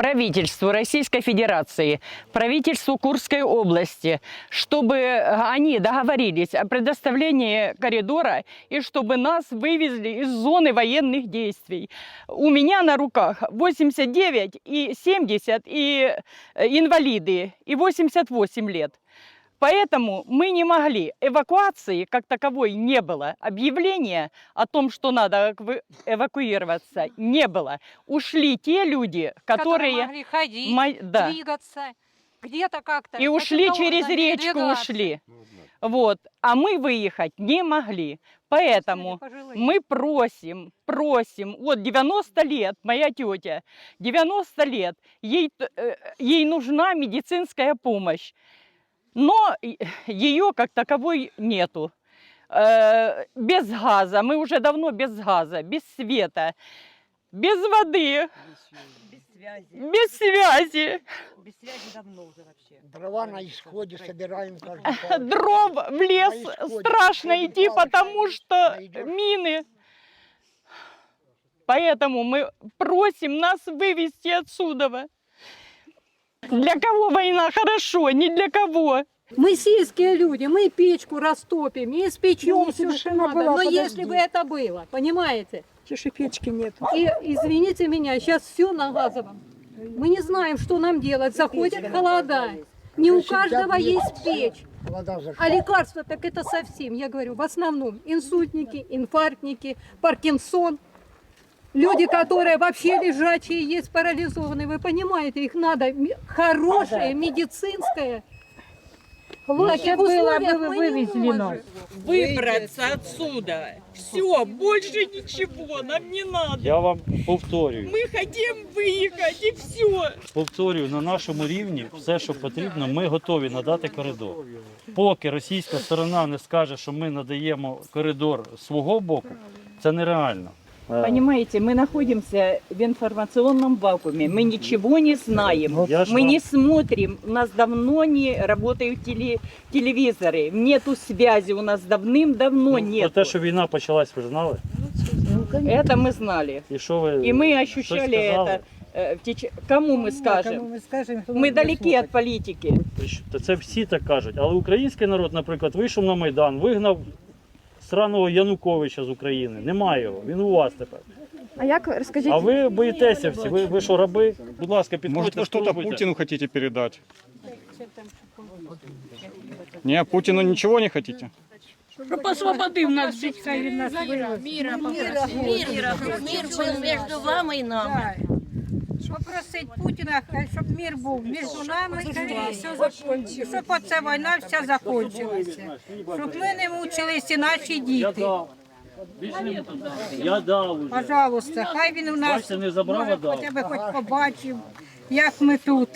правительству Российской Федерации, правительству Курской области, чтобы они договорились о предоставлении коридора и чтобы нас вывезли из зоны военных действий. У меня на руках 89 и 70 и э, инвалиды и 88 лет. Поэтому мы не могли. Эвакуации как таковой не было. Объявления о том, что надо эваку- эвакуироваться, не было. Ушли те люди, которые... могли ходить, мо- да. двигаться, где-то как-то. И ушли через речку, передвигаться. ушли. Вот. А мы выехать не могли. Поэтому мы просим, просим, вот 90 лет, моя тетя, 90 лет, ей, э, ей нужна медицинская помощь, но ее как таковой нету. Э, Без газа, мы уже давно без газа, без света, без воды, Без связи. без связи, Без связи давно уже вообще. Дрова на исходе собираем каждый дров в лес страшно идти, потому что найдешь. мины. Поэтому мы просим нас вывести отсюда. Для кого война хорошо, не для кого. Мы сельские люди, мы печку растопим и испечем Ну, все, если что машина надо. была, Но подожди. если бы это было, понимаете? Тише печки нет. И извините меня, сейчас все на газовом. Мы не знаем, что нам делать. Заходят холода. Не у каждого есть печь. Вода зашла. А лекарства так это совсем, я говорю, в основном инсультники, инфарктники, Паркинсон. Люди, которые вообще лежачие, есть парализованные, вы понимаете, их надо ме- хорошее медицинское. В этих было условиях бы мы не вывезли нас. можем. Выбраться отсюда. Все, больше ничего нам не надо. Я вам повторюю, Мы хотим выехать и все. повторюю, на нашому рівні все, що потрібно, ми готові надати коридор. Поки російська сторона не скаже, що ми надаємо коридор з свого боку, це нереально. Понимаете, мы находимся в информационном вакууме, мы ничего не знаем, Я ж мы вам- не смотрим, у нас давно не работают теле- телевизоры, нету связи, у нас давным-давно Ну, Про нет. те, що війна почалась, ви знали? Это мы знали. І що ви И мы щось ощущали сказали? это. э, в теч- Кому мы скажем? Кому ми скажемо, що Мы не далеки слухать. от политики. Ви що? Та це всі так кажуть. Але український народ, наприклад, вийшов на Майдан, вигнав сраного Януковича з України. Немає його, він у вас тепер. А як розкажіть? А ви боїтеся всі. Ви, ви що, раби? Будь ласка, підходьте. Может, вы что-то спробуйте. Путину хотите передать? Не, Путину ничего не хотите? Мира, мир был между вами и нами. Попросить Путіна, щоб мир був між нами і все закінчилося. Щоб оця війна вся закінчилася. Щоб ми не мучилися наші діти. Я дав уже. Пожалуйста, хай він у нас Бачите, не забрав, а може, дав. хоча б хоч побачив, як ми тут.